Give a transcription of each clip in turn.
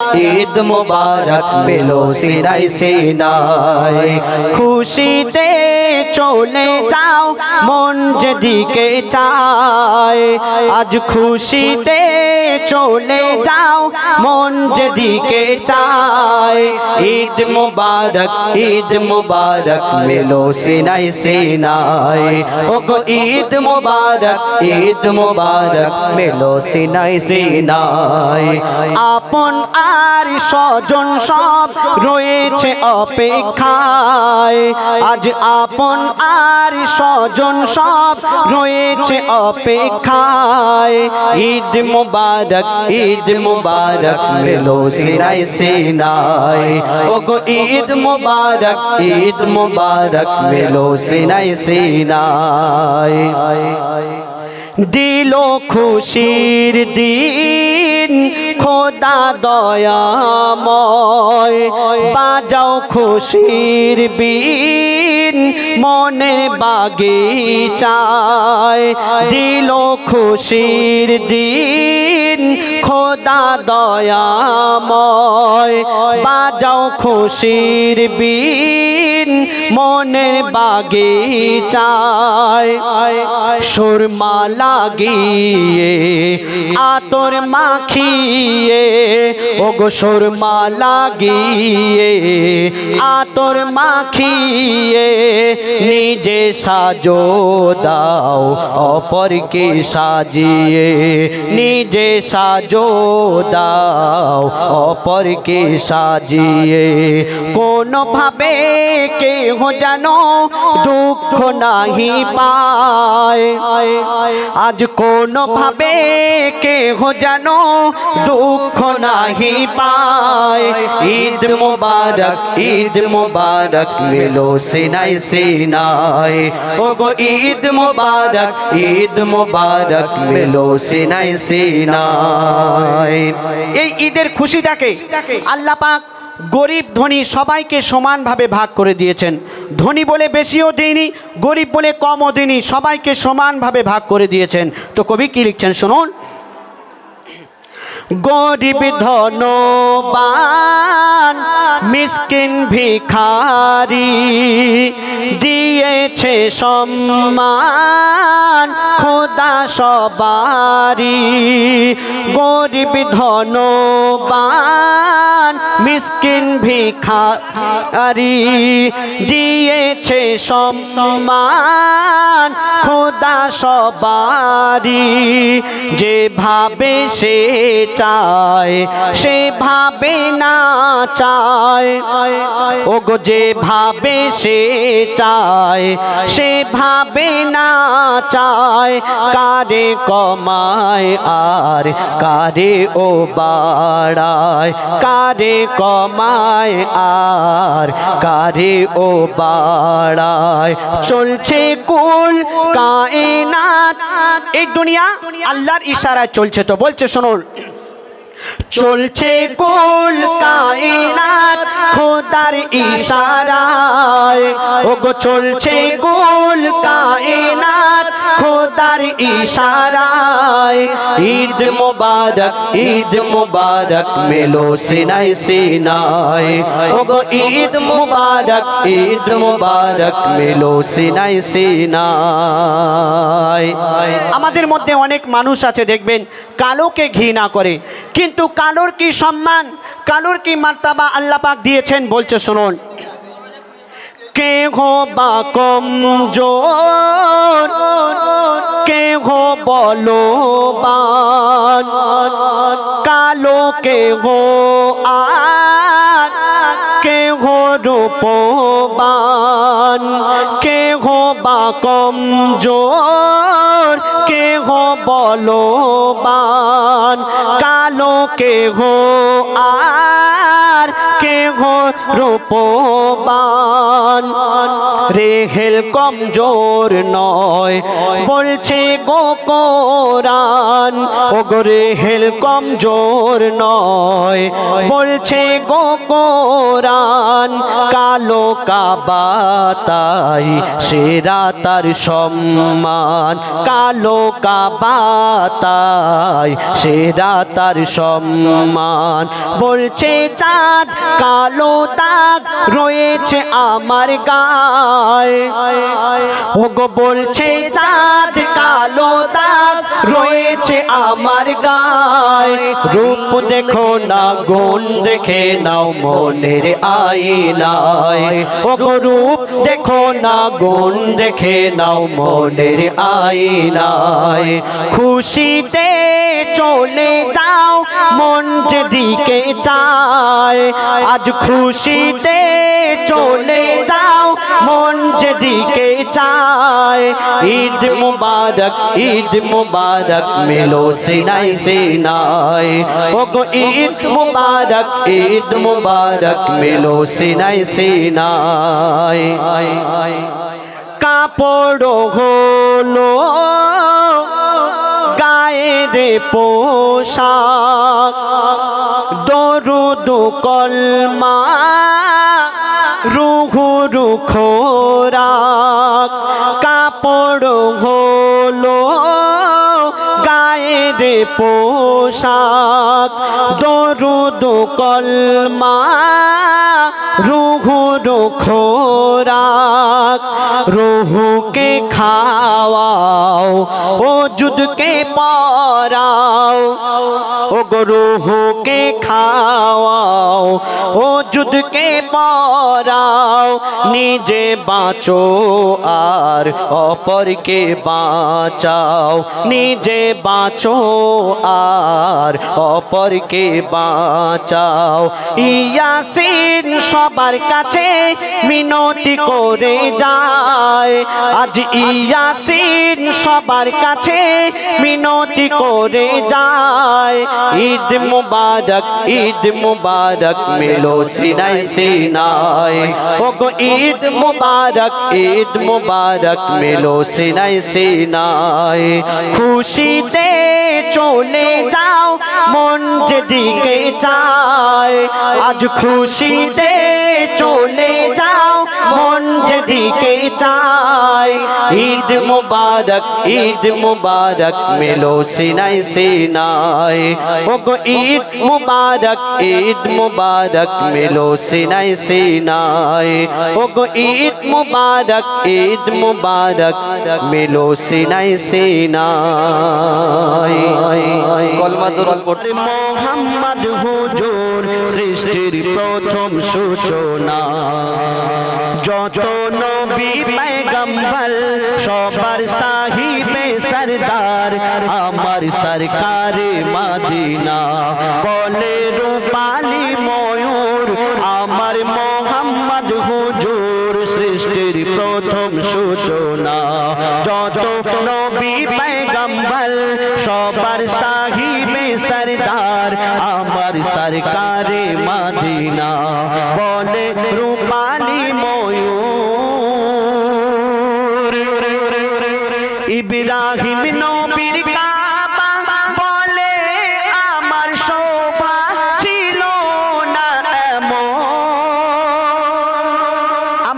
ঈদ মুবারক পেল Sinai Sinai. খুশিতে চলে যাও, মন যেদিকে চায়। আজ খুশিতে চলে যাও, মন যেদিকে চায়। ঈদ মুবারক ঈদ মুবারক মেলো সিনাই সিনাই। ও গো ঈদ মুবারক ঈদ মুবারক মেলো সিনাই সিনাই। আপন আর স্বজন সব রয়েছে অপেক্ষায়। আজ আপন আর স্বজন সব রয়েছে অপেক্ষায়। ঈদ মুবারক ঈদ মুবারক মেলো সিনাই সিনাই ও গো ঈদ মুবারক ঈদ মুবারক মেলো সিনাই সিনাই দিল খুশির দিন খোদা দয়াময় বাজাও খুশির বিন বাগি বাগিচায় দিল খুশির দিন। খোদা দয়াময়। বাজাও খুশির বিন, মনের বাগিচায়। সুরমা লাগিয়ে, আতর মাখিয়ে ও গো সুরমা লাগিয়ে, আতর মাখিয়ে, নিজে সাজো দাও, অপরকে সাজিয়ে, নিজে সাজো দাও অপরকে সাজিয়ে। কোনোভাবে কেহ জানো দুঃখ নাহি পায়। আজ কোনোভাবে কেহ জানো দুঃখ নাহি পায়। ঈদ মুবারক ঈদ মুবারক, মিলো সিনাই সিনাই। ও গো ঈদ মুবারক ঈদ মুবারক, মিলো সিনাই সিনাই। এই ঈদের খুশিটাকে আল্লাহ পাক গরিব ধনী সবাইকে সমানভাবে ভাগ করে দিয়েছেন। ধনী বলে বেশিও দেয়নি, গরিব বলে কমও দেয়নি, সবাইকে সমানভাবে ভাগ করে দিয়েছেন। তো কবি কি লিখছেন শুনুন? গরিব ধনবান, মিসকিন ভিখারি, দিয়েছে সম্মান খোদা সবারি গরিব ধনবান মিসকিন ভিখারি দিয়েছে সম্মান। খোদা সবারি যেভাবে সে চায়, সেভাবে না চায়। ও গো যেভাবে সে চায়, সেভাবে না চায়। কারে কমায় আর কারে ও বাড়ায়? কারে কমায় আর কারে ও বাড়ায়? চলছে কুল কায়নাত। এই দুনিয়া আল্লাহর ইশারায় চলছে তো, বলছে শুনুন চলছে কুল কায়নাত, খোদার ইশারায়। ও গো চলছে কুল কায়নাত, খোদার ইশারায়। ঈদ মুবারক ঈদ মুবারক, মেলো সিনাই সিনাই। ও গো ঈদ মুবারক ঈদ মুবারক, মেলো সিনাই সিনাই। আমাদের মধ্যে অনেক মানুষ আছে, দেখবেন, কালোকে ঘৃণা করে। কিন্তু কালোর কি সম্মান? কালোর কি মার্তাবা আল্লাহ পাক দিয়েছেন? বলছে, শুনুন। কে হো বা কমজোর কে হো বলবান, কালো কে হো কে হো রূপবান কে হো বা কমজোর কে হো বলবান। কালো কে হো আর আর কে রূপবান। রেহেল কমজোর নয়, বলছে গো কোরআন ও গো রেহেল কমজোর নয়, বলছে গো কোরআন কালো কাবাতাই সেরা তার সম্মান। কালো কাবাতাই সেরা তার সম্মান। বলছে চাঁদ কালো দাগ রয়েছে আমার গায়। ও গো বলছে চাঁদ কালো দাগ রয়েছে আমার গায়। রূপ দেখো না, গুণ দেখে নাও মনের আইনায় ও গো রূপ দেখো না, গুণ দেখে নাও মনের আইনায় খুশিতে চলে যাও, মন যেদিকে চায়। আজ খুশিতে চলে যাও, মন যেদিকে চায়। ঈদ মুবারক ঈদ মুবারক, মেলো সিনাই সিনাই। ও গো ঈদ মুবারক ঈদ মুবারক, মেলো সিনাই সিনাই। কাপড় হলো গায়ের পোশাক, দরুদ কলমা, রুহু রুখোরাক, কাপড় হলো গায়ের পোশাক, দরুদ কলমা, রুহু রুখোরাক, রুহুকে খাওয়াও ও যুদকে পরাও ও গরুহুকে খাওয়াও ও যুদকে পরাও নিজে বাঁচো আর অপরকে বাঁচাও নিজে বাঁচো আর অপরকে বাঁচাও ইয়াসিন সবার কাছে মিনতি করে যায় আজ ইয়াসিন সবার কাছে মিনতি করে যায়। ঈদ মুবারক ঈদ মুবারক মেলো সিনাই সিনাই। ওগো ঈদ মুবারক ঈদ মুবারক মেলো সিনাই সিনাই। খুশিতে চলে যাও। মন যেদিকে চায়, আজ খুশিতে চলে যাও। মন যেদিকে চায়, ঈদ মুবারক ঈদ মুবারক, মেলো সিনাই সিনাই। ও গো ঈদ মুবারক ঈদ মুবারক, মেলো সিনাই সিনাই। ও গো ঈদ মুবারক ঈদ মুবারক, মেলো সিনাই সিনাই। কলমা পর মোহাম্মদ হুজুর, সৃষ্টির প্রথম সূচনা। যত নবী পেগম্বর সবার সাহিবে সরদার, আমার সরকারে মাদিনা। বলে সৃষ্টির প্রথম সূচনা। যত নবী পেগম্বল সবার সাহিবে সরদার আমার সরকারে মাদিনা।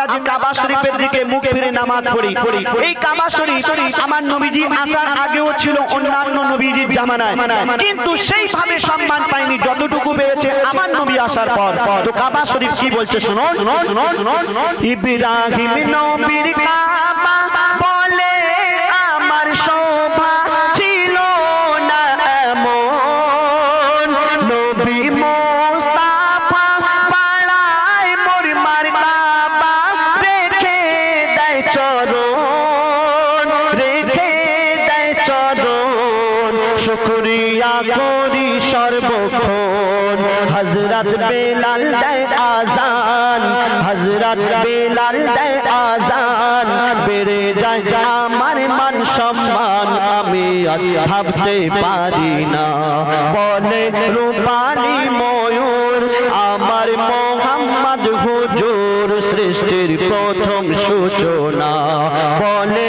আমরা যে কাবা শরীফের দিকে মুখ ফিরে নামাজ পড়ি। এই কাবা শরীফ আমার নবীজি আসার আগেও ছিল অন্যান্য নবীজির জামানায়। কিন্তু সেইভাবে সম্মান পায়নি যতটুকু পেয়েছে আমার নবী আসার পর। তো কাবা শরীফ কি বলছে শুনো ইব্রাহিম নবীর কাবা শুক্রিয়া করি সর্বক্ষণ। হজরত বেলাল দেয় আজান হজরত বেলাল দেয় আজান বেড়ে যায় আমার মান সম্মান, আমি ভাবতে পারি না। বলে, রূপালী ময়ূর, আমার মোহাম্মদ হুজুর, সৃষ্টির প্রথম সূচনা। বলে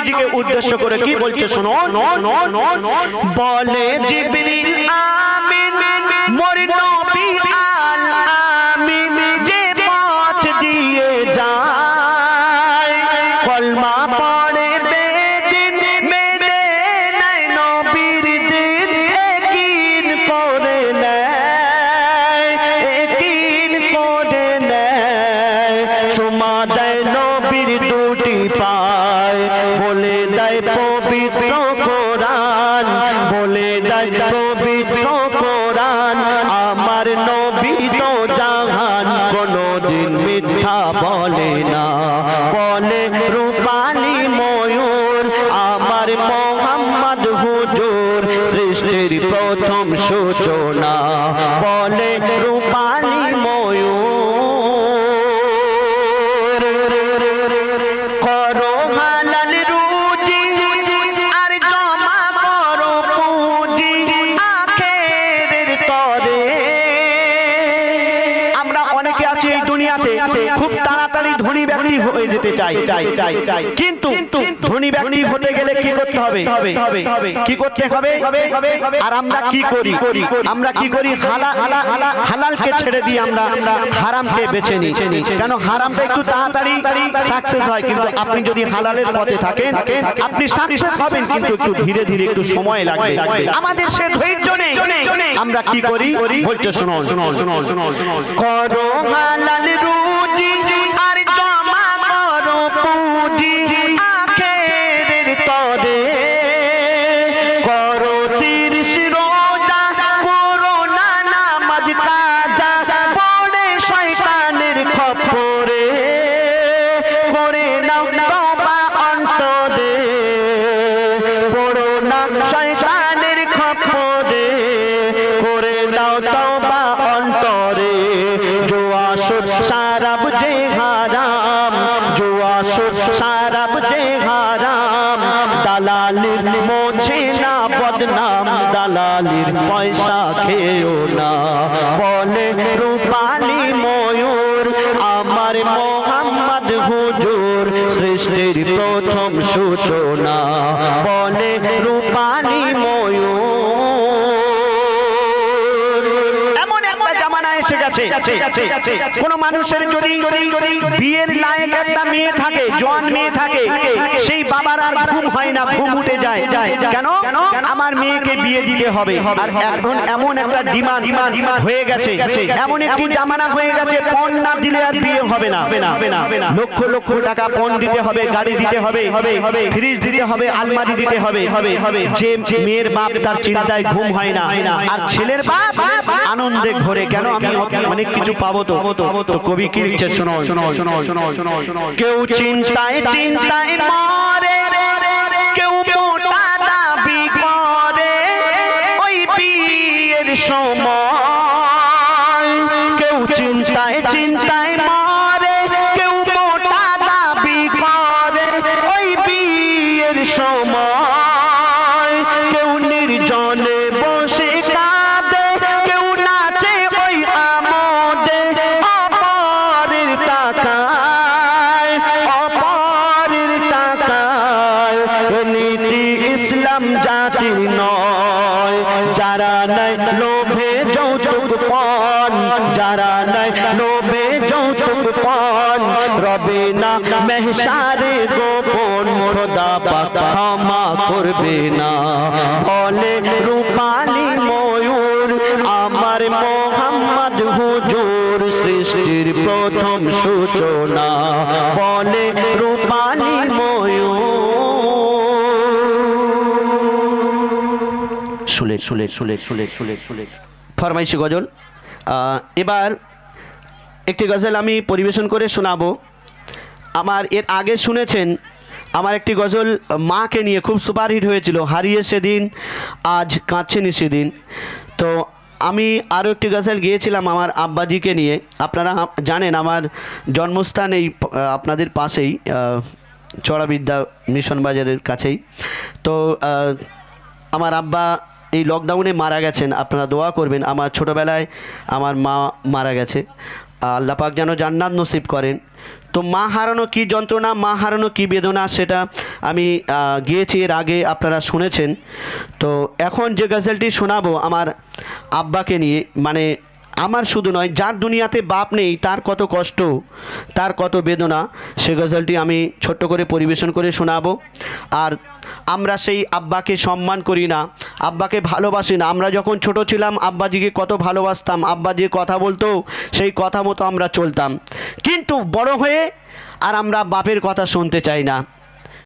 নবীজিকে উদ্দেশ্য করে কি বলছে শোনো বলে জিবরিল সূচনা যেতে চাই। চাই চাই চাই কিন্তু ধনী ব্যক্তি হতে গেলে কি করতে হবে? কি করতে হবে? আর আমরা কি করি? আমরা কি করি? হালা হালা হালালকে ছেড়ে দিয়ে আমরা হারামকে বেছে নিই। কেন? হারামটা একটু তাড়াতাড়ি সাকসেস হয়। কিন্তু আপনি যদি হালালের পথে থাকেন, আপনি সাকসেস হবেন, কিন্তু একটু ধীরে ধীরে একটু সময় লাগবে। আমাদের সে ধৈর্য নেই। আমরা কি করি? বলছে শোনো শোনো শোনো শোনো করো হালাল রুজি সারাব যে হারাম, জোয়া সুদ সারাব যে হারাম, দালালির মোছে না বদনাম, দালালির পয়সা না। বলে রূপালী ময়ূর, আমার মোহাম্মদ হুজুর, সৃষ্টির প্রথম সূচনা। বলে রূপালী এসে গেছে কোন মানুষের যদি বিয়ের লায়ক একটা মেয়ে থাকে জোয়ান মেয়ে থাকে সেই বাবার আর ঘুম হয় না ঘুম উঠে যায়। কেন? আমার মেয়েকে বিয়ে দিতে হবে। আর এখন এমন একটা ডিমান্ড হয়ে গেছে। এমন একটি জামানা হয়ে গেছে পণ না দিলে আর বিয়ে হবে না। লক্ষ লক্ষ টাকা পণ দিতে হবে গাড়ি দিতে হবে ফ্রিজ দিতে হবে আলমারি দিতে হবে। যে মেয়ের বাপ তার চিন্তায় ঘুম হয় না। আর ছেলের বাপ আনন্দে ঘরে কেন আমি অনেক কিছু পাবো তো। তো কবি কি লিখছে? শোনো শোনো শোনো শোনো শোনো শোনো। কেউ চিন্তায় চিন্তায় মরে। রূপালী ময়ূর, আমার মোহাম্মদ হুজুর সৃষ্টির প্রথম সূচনা। বলে রূপালী ময়ূর। শুলে শুলে শুলে শুলে শুলে শুলে ফরমাইশি গজল। এবার একটি গজল আমি পরিবেশন করে শোনাবো। আমার এর আগে শুনেছেন আমার একটি গজল মাকে নিয়ে খুব সুপারহিট হয়েছিল, হারিয়ে সেদিন, আজ কাঁদছেনি সেদিন। তো আমি আরও একটি গজল গিয়েছিলাম আমার আব্বাজিকে নিয়ে। আপনারা জানেন আমার জন্মস্থান এই আপনাদের পাশেই চড়াবিদ্যা মিশন বাজারের কাছেই। তো আমার আব্বা এই লকডাউনে মারা গেছেন, আপনারা দোয়া করবেন। আমার ছোটোবেলায় আমার মা মারা গেছে। আল্লাহ পাক যেন জান্নাত নসিব করেন। তো মা হারানো কী যন্ত্রণা, মা হারানো কী বেদনা সেটা আমি গিয়েছি এর আগে আপনারা শুনেছেন। তো এখন যে গজলটি শোনাবো আমার আব্বাকে নিয়ে মানে আমার শুধু নয়, যার দুনিয়াতে বাপ নেই, তার কত কষ্ট, তার কত বেদনা, সে গজলটি আমি ছোট্ট করে পরিবেশন করে শোনাবো। আর আমরা সেই আব্বাকে সম্মান করি না, আব্বাকে ভালোবাসি না। আমরা যখন ছোট ছিলাম, আব্বাজিকে কত ভালোবাসতাম, আব্বা যে কথা বলতো, সেই কথা মতো আমরা চলতাম। কিন্তু বড় হয়ে আর আমরা বাপের কথা শুনতে চাই না।